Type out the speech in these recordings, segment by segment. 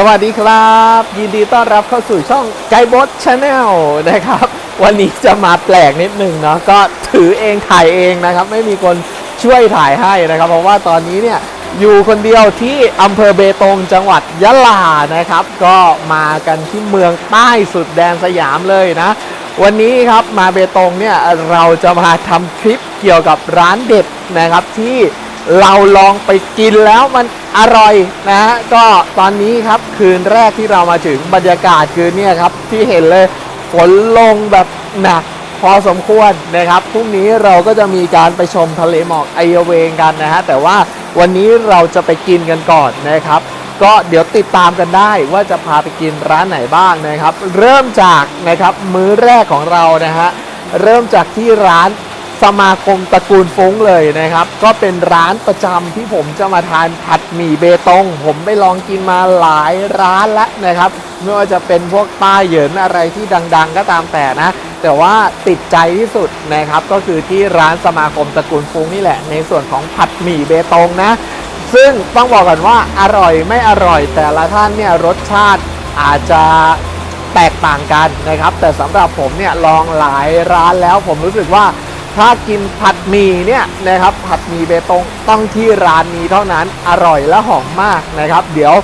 สวัสดีครับ ยินดีต้อนรับเข้าสู่ช่องไกด์บอสชาแนลนะครับ วันนี้จะมาแปลกนิดนึงเนาะก็ถือเองถ่ายเองนะครับ ไม่มีคนช่วยถ่ายให้นะครับ เพราะว่าตอนนี้เนี่ยอยู่คนเดียวที่อำเภอเบตงจังหวัดยะลานะครับ ก็มากันที่เมืองใต้สุดแดนสยามเลยนะ วันนี้ครับมาเบตงเนี่ยเราจะมาทำคลิปเกี่ยวกับร้านเด็ดนะครับที่ เราลองไปกินแล้วมันอร่อยนะฮะก็ตอนนี้ครับคืนแรกที่เรามาถึงบรรยากาศคืนเนี่ยครับที่เห็นเลยฝนลงแบบหนักพอสมควรนะครับพรุ่งนี้เราก็จะมีการไปชมทะเลหมอกไอเวงกันนะฮะแต่ว่าวันนี้เราจะไปกินกันก่อนนะครับ ก็เดี๋ยวติดตามกันได้ว่าจะพาไปกินร้านไหนบ้างนะครับ เริ่มจากนะครับมื้อแรกของเรานะฮะเริ่มจากที่ร้าน สมาคมตระกูลฟุ้งเลยนะครับ ก็เป็นร้านประจำที่ผมจะมาทานผัดหมี่เบตง ผมไปลองกินมาหลายร้านแล้วนะครับไม่ว่าจะเป็นพวกป้าเหยินอะไรที่ดัง ๆ ก็ตามแต่นะ แต่ว่าติดใจที่สุดนะครับ ก็คือที่ร้านสมาคมตระกูลฟุ้งนี่แหละ ในส่วนของผัดหมี่เบตงนะ ซึ่งต้องบอกก่อนว่าอร่อยไม่อร่อยแต่ละท่านเนี่ยรสชาติอาจจะแตกต่างกันนะครับ แต่สำหรับผมเนี่ยลองหลายร้านแล้วผมรู้สึกว่า ถ้ากินผัดหมี่เนี่ยนะครับผัดหมี่เบตงต้องที่ร้านนี้เท่านั้นอร่อยและหอมมากนะครับ เดี๋ยว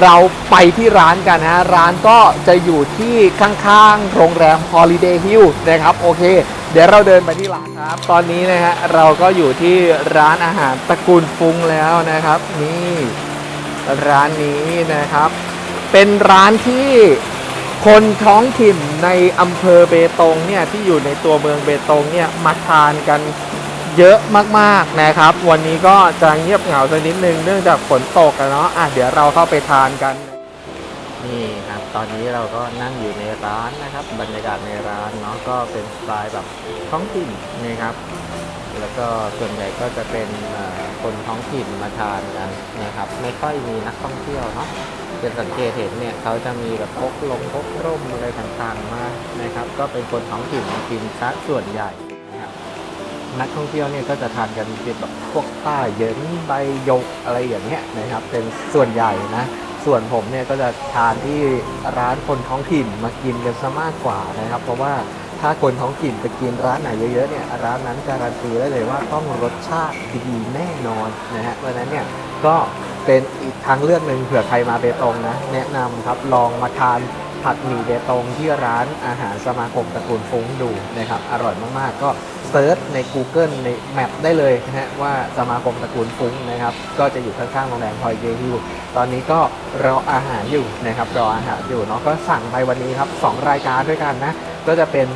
เราไปที่ร้านกันฮะร้านก็จะอยู่ที่ข้างๆ โรงแรม Holiday Hill นะครับโอเค เดี๋ยวเราเดินไปที่ร้านครับ ตอนนี้นะฮะเราก็อยู่ที่ร้านอาหารตระกูลฟุ้งแล้วนะครับ นี่ ร้านนี้นะครับ เป็นร้านที่ คนท้องถิ่นในอำเภอเบตงเนี่ยที่อยู่ในตัวเมืองเบตงเนี่ยมาทานกันเยอะมากๆนะครับ วันนี้ก็จะเงียบเหงาสักนิดนึงเนื่องจากฝนตกอะเนาะอะเดี๋ยวเราเข้าไปทานกัน นี่ครับตอนนี้เราก็นั่งอยู่ในร้านนะครับ บรรยากาศในร้านเนาะก็เป็นสไตล์แบบท้องถิ่นนะครับ แล้วก็ส่วนใหญ่ก็จะเป็นคนท้องถิ่นมาทานกันนะครับ ไม่ค่อยมีนักท่องเที่ยวเนาะ จะสังเกตเห็นเนี่ยเขาจะมีแบบพกลงพกร่มอะไรต่างๆมานะครับ ก็เป็นคนท้องถิ่นกินซะส่วนใหญ่นะครับนักท่องเที่ยวเนี่ยก็จะทานกันเป็นแบบพวกป้าเยินใบยกอะไรอย่างเงี้ยนะครับ เป็นส่วนใหญ่นะส่วนผมเนี่ยก็จะทานที่ร้านคนท้องถิ่นมากินกันซะมากกว่านะครับ เพราะว่าถ้าคนท้องถิ่นไปกินร้านไหนเยอะๆเนี่ยร้านนั้นการันตีได้เลยว่าต้องรสชาติดีแน่นอนนะฮะเพราะนั้นเนี่ยก็ เป็นอีกทางเลือกหนึ่งเผื่อใครมาเบตงนะ แนะนำครับลองมาทานผัดหมี่เบตงที่ร้านอาหารสมาคมตระกูลฟุ้งดูนะครับ อร่อยมากๆ ก็เซิร์ชใน Google ในแมปได้เลยนะฮะว่าสมาคมตระกูลฟุ้งนะครับ ก็จะอยู่ข้างๆโรงแรมพอยเยฮิวตอนนี้ก็รออาหารอยู่นะครับรออาหารอยู่เนาะก็สั่งไปวันนี้ครับสองรายการด้วยกันนะ ก็จะเป็น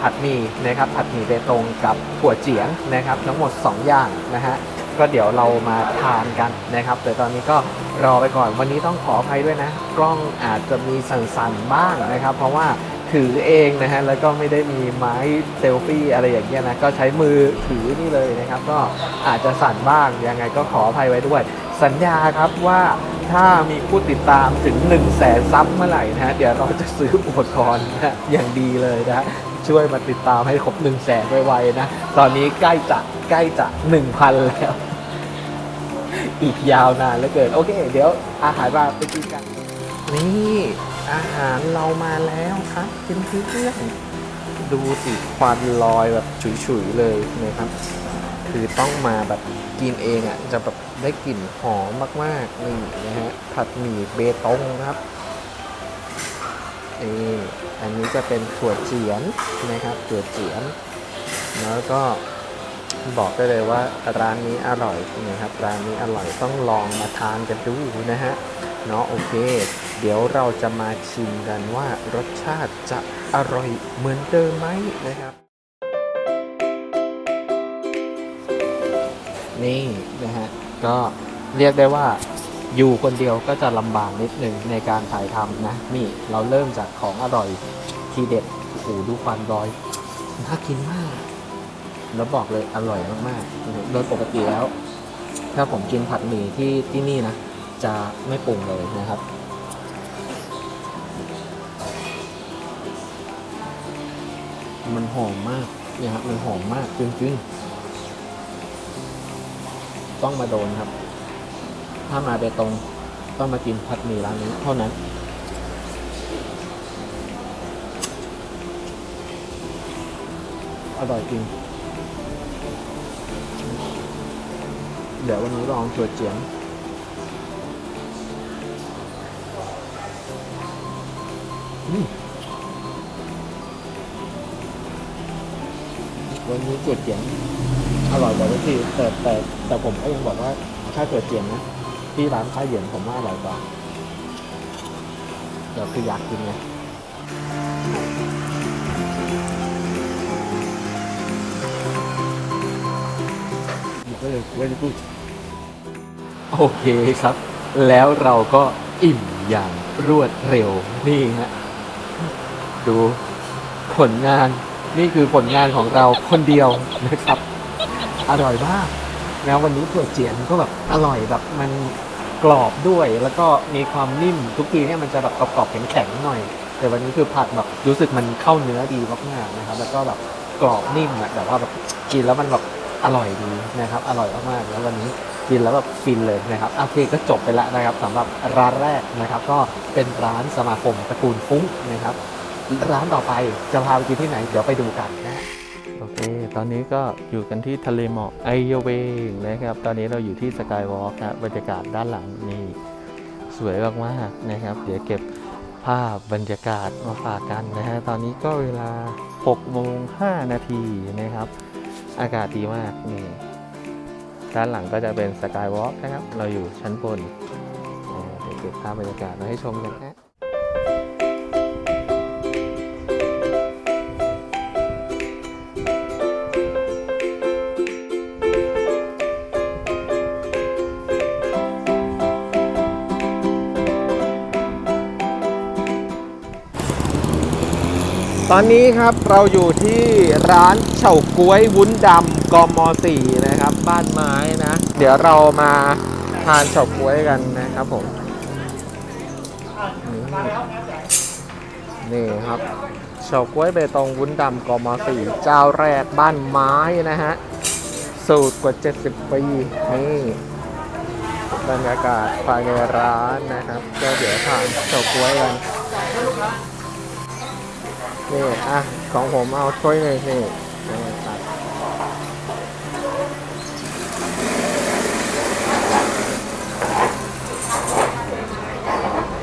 ผัดหมี่นะครับผัดหมี่เบตงกับถั่วเจียงนะครับ ทั้งหมด 2 อย่างนะฮะ ก็เดี๋ยวเรามาทานกันนะครับ แต่ตอนนี้ก็รอไปก่อนวันนี้ต้องขออภัยด้วยนะ กล้องอาจจะมีสั่นๆบ้างนะครับ เพราะว่าถือเองนะฮะแล้วก็ไม่ได้มีไม้เซลฟี่อะไรอย่างเงี้ยนะก็ใช้มือถือนี่เลยนะครับ ก็อาจจะสั่นบ้างยังไงก็ขออภัยไว้ด้วย สัญญาครับว่าถ้ามีผู้ติดตามถึง1 0 0 0 0แสนซับเมื่อไหร่นะฮะเดี๋ยวเราจะซื้ออุปกรณ์นะอย่างดีเลยนะฮะช่วยมาติดตามให้ครบ1 0 0 0 0แสนไวๆนะ ตอนนี้ใกล้จะใกล้จะ 1,000 แล้ว อีกยาวนานเหลือเกิน โอเค เดี๋ยวอาหารมาไปกินกัน นี่อาหารเรามาแล้วครับเพื่อนๆดูสิควันลอยแบบฉุยๆเลยนะครับ คือต้องมาแบบกินเองอะ จะแบบได้กลิ่นหอมมากๆนี่นะฮะผัดหมี่เบตงครับนี่อันนี้จะเป็นถั่วเจียนนะครับถั่วเจียน แล้วก็ บอกได้เลยว่าร้านนี้อร่อยนะครับร้านนี้อร่อยต้องลองมาทานกันดูนะฮะเนาะโอเค เดี๋ยวเราจะมาชิมกันว่ารสชาติจะอร่อยเหมือนเดิมไหมนะครับ นี่นะฮะก็เรียกได้ว่าอยู่คนเดียวก็จะลำบากนิดหนึ่งในการถ่ายทำนะ นี่เราเริ่มจากของอร่อยทีเด็ดโอ้โหดูควันลอยน่ากินมาก แล้วบอกเลยอร่อยมากๆ โดยปกติแล้ว ถ้าผมกินผัดหมี่ที่ที่นี่นะ จะไม่ปรุงเลยนะครับมันหอมมากเนี่ยครับมันหอมมากจริงๆต้องมาโดนครับ ถ้ามาเบตงต้องมากินผัดหมี่ร้านนี้เท่านั้น อร่อยจริง ดี๋ยววันนี้ลองตัวเจียงวันนี้ก๋วเตี๋ยวอร่อยกว่าทุกทีแต่แต่แต่ผมก็ยังบอกว่าถ้าก๋วยเตี๋ยวนะที่ร้านข้าวเหยียนผมว่าอร่อยกว่าเดี๋ยวคืออยากกินไงก็เลยเว้ยพูด โอเคครับ แล้วเราก็อิ่มอย่างรวดเร็วนี่ฮะดูผลงานนี่คือผลงานของเราคนเดียวนะครับ อร่อยมากแล้ววันนี้ถั่วเจียนก็แบบอร่อยแบบมันกรอบด้วยแล้วก็มีความนิ่มทุกทีเนี่ยมันจะแบบกรอบๆแข็งๆหน่อย แต่วันนี้คือผัดแบบรู้สึกมันเข้าเนื้อดีมากๆนะครับ แล้วก็แบบกรอบนิ่มอะแบบว่าแบบกินแล้วมันแบบอร่อยดีนะครับ อร่อยมากๆแล้ววันนี้ กินแล้วแบบฟินเลยนะครับโอเคก็จบไปแล้วนะครับสำหรับร้านแรกนะครับ ก็เป็นร้านสมาคมตระกูลฟุ้งนะครับ ร้านต่อไปจะพาไปกินที่ไหนเดี๋ยวไปดูกันนะโอเค ตอนนี้ก็อยู่กันที่ทะเลหมอกไอเยเวงนะครับ ตอนนี้เราอยู่ที่สกายวอล์กนะบรรยากาศด้านหลังนี่สวยมากๆนะครับ เดี๋ยวเก็บภาพบรรยากาศมาฝากกันนะฮะ ตอนนี้ก็เวลา6โมง5นาทีนะครับ อากาศดีมากนี่ ด้านหลังก็จะเป็นสกายวอล์กนะครับ เราอยู่ชั้นบนเดี๋ยวเก็บภาพบรรยากาศมาให้ชมกันนะ ตอนนี้ครับเราอยู่ที่ร้านเฉาก๊วยวุ้นดำกมสี่นะครับ บ้านไม้นะ เดี๋ยวเรามาทานเฉาก๊วยกันนะครับผม นี่ครับเฉาก๊วยเบตงวุ้นดำกมสี่เจ้าแรกบ้านไม้นะฮะ สูตรกว่า 70 ปี นี่บรรยากาศภายในร้านนะครับ ก็เดี๋ยวทานเฉาก๊วยกัน นี่อะของผมเอาถ้วยหนึ่งนี่ตัด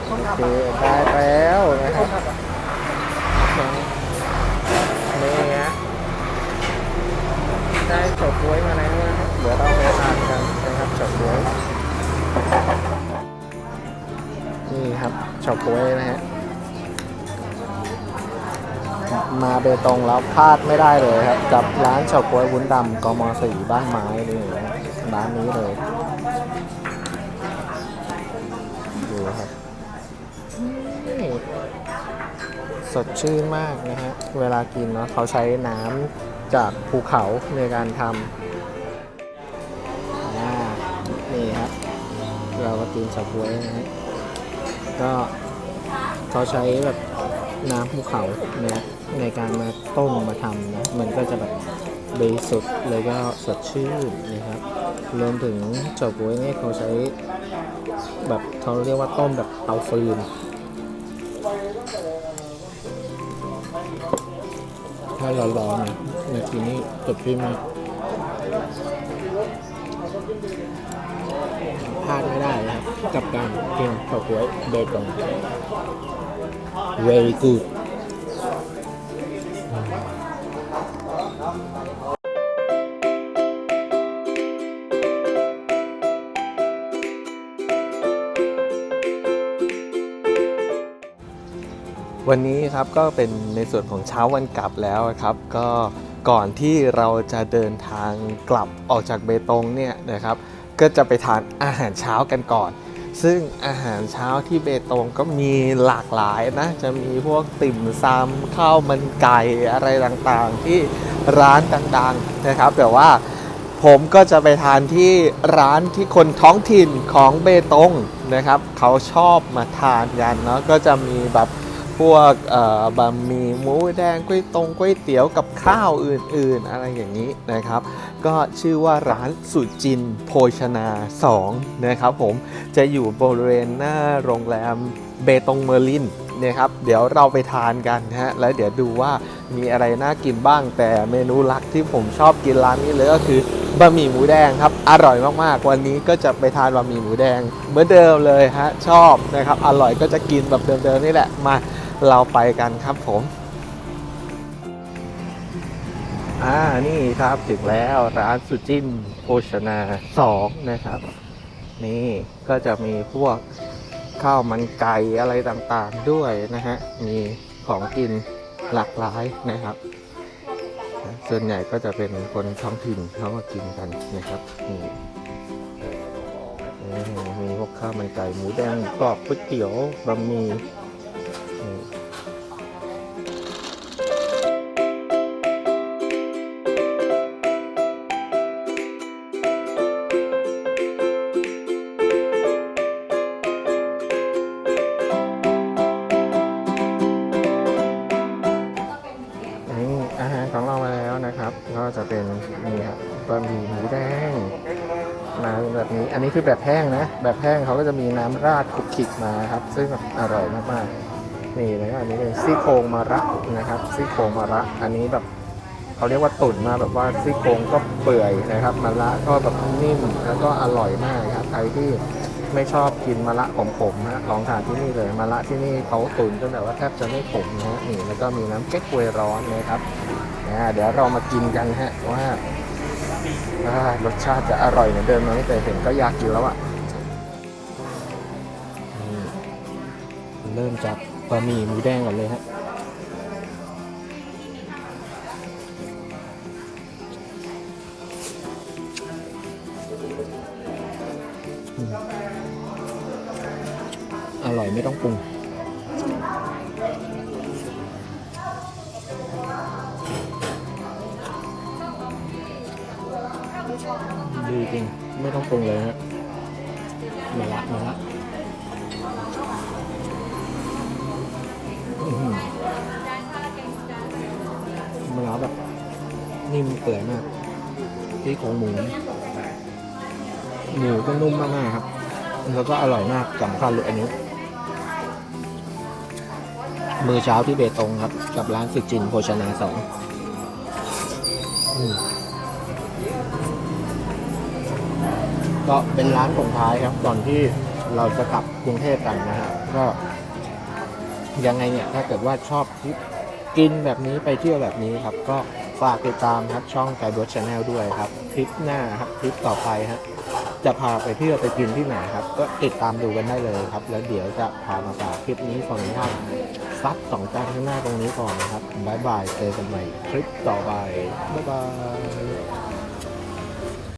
โอเคได้แล้วนะครับนี่ฮะได้ฉาก๊วยมาแล้วนะครับเดี๋ยวเราไปทานกันนะครับฉาก๊วยนี่ครับฉาก๊วยนะฮะ มาเบตงแล้วพลาดไม่ได้เลยครับ กับร้านเฉาก๊วยวุ้นดำกมสีบ้านไม้นี่ร้านนี้เลยดูครับสดชื่นมากนะฮะ เวลากินเนาะเขาใช้น้ำจากภูเขาในการทำนี่ครับ เราก็กินเฉาก๊วยนะฮะก็เขาใช้แบบ น้ำภูเขาเนี่ยในการมาต้มมาทำนะมันก็จะแบบบริสุทธิ์เลยก็สดชื่นนะครับรวมถึงเฉาก๊วยเนี่ยเขาใช้แบบเขาเรียกว่าต้มแบบเตาฟืนถ้าร้อนๆเนี่ยในทีนี้สดชื่นมากพลาดไม่ได้นะครับกับการกินเฉาก๊วยเบตรง very good วันนี้ครับก็เป็นในส่วนของเช้าวันกลับแล้วครับ ก็ก่อนที่เราจะเดินทางกลับออกจากเบตงเนี่ยนะครับ ก็จะไปทานอาหารเช้ากันก่อน ซึ่งอาหารเช้าที่เบตงก็มีหลากหลายนะ จะมีพวกติ่มซำข้าวมันไก่อะไรต่างๆ ที่ร้านต่างๆนะครับ แต่ว่าผมก็จะไปทานที่ร้านที่คนท้องถิ่นของเบตงนะครับ เขาชอบมาทานกันเนาะก็จะมีแบบ พวกบะหมี่หมูแดงก๋วยตงก๋วยเตี๋ยวกับข้าวอื่นๆ อะไรอย่างนี้นะครับ ก็ชื่อว่าร้านสุจินโภชนา2นะครับผมจะอยู่บริเวณหน้าโรงแรมเบตงเมอร์ลิน นะครับเดี๋ยวเราไปทานกันนะฮะแล้วเดี๋ยวดูว่ามีอะไรน่ากินบ้าง แต่เมนูหลักที่ผมชอบกินร้านนี้เลยก็คือบะหมี่หมูแดงครับอร่อยมากๆ วันนี้ก็จะไปทานบะหมี่หมูแดงเหมือนเดิมเลยฮะชอบนะครับอร่อยก็จะกินแบบเดิมๆนี่แหละมาเราไปกันครับผมอ่านี่ครับถึงแล้วร้านสุจินโภชนาสองนะครับ นี่ก็จะมีพวก ข้าวมันไก่อะไรต่างๆด้วยนะฮะ มีของกินหลากหลายนะครับ ส่วนใหญ่ก็จะเป็นคนท้องถิ่นเขาก็กินกันนะครับนี่มีพวกข้าวมันไก่หมูแดงกรอบก๋วยเตี๋ยวบะหมี่ นะครับ ก็จะเป็นนี่ครับบะหมี่หมูแดงมาเป็นแบบนี้ อันนี้คือแบบแห้งนะ แบบแห้งเขาก็จะมีน้ำราดคลุกคลิกมาครับ ซึ่งอร่อยมากๆ นี่แล้วก็อันนี้เป็นซี่โครงมะระนะครับ ซี่โครงมะระ อันนี้แบบเขาเรียกว่าตุ๋นมาแบบว่าซี่โครงก็เปื่อยนะครับมะระก็แบบนิ่มแล้วก็อร่อยมากครับใครที่ไม่ชอบกินมะระขมๆนะลองทานที่นี่เลยมะระที่นี่เขาตุ๋นจนแบบว่าแทบจะไม่ขมนะฮะนี่แล้วก็มีน้ำเก๊กฮวยร้อนนะครับ อ่าเดี๋ยวเรามากินกันฮะว่ารสชาติจะอร่อยเหมือนเดิมไหมแต่เห็นก็อยากกินแล้วอะ่ะเริ่มจากบะหมี่หมูแดงก่อนเลยฮะอร่อยไม่ต้องปรุง ดีจริง ไม่ต้องปรุงเลยฮะมาละมาละมาละแบบนิ่มเปื่อยมาก ที่ของหมู หมูก็นุ่มมากๆครับ แล้วก็อร่อยมากสำคัญเลยอันนี้มือเช้าที่เบตงครับ กับร้านสึกจินโภชนาสอง ก็เป็นร้านส่งท้ายครับก่อนที่เราจะกลับกรุงเทพกันนะฮะก็ยังไงเนี่ยถ้าเกิดว่าชอบทริปกินแบบนี้ไปเที่ยวแบบนี้ครับ ก็ฝากติดตามครับช่องไกด์บดชาแนลด้วยครับทริปหน้าครับทริปต่อไปฮะจะพาไปเที่ยวไปกินที่ไหนครับ ก็ติดตามดูกันได้เลยครับ แล้วเดี๋ยวจะพามาฝากคลิปนี้ขออนุญาตซัดสองจานข้างหน้าตรงนี้ก่อนนะครับบ๊ายบายเจอกันใหม่คลิปต่อไปบ๊ายบาย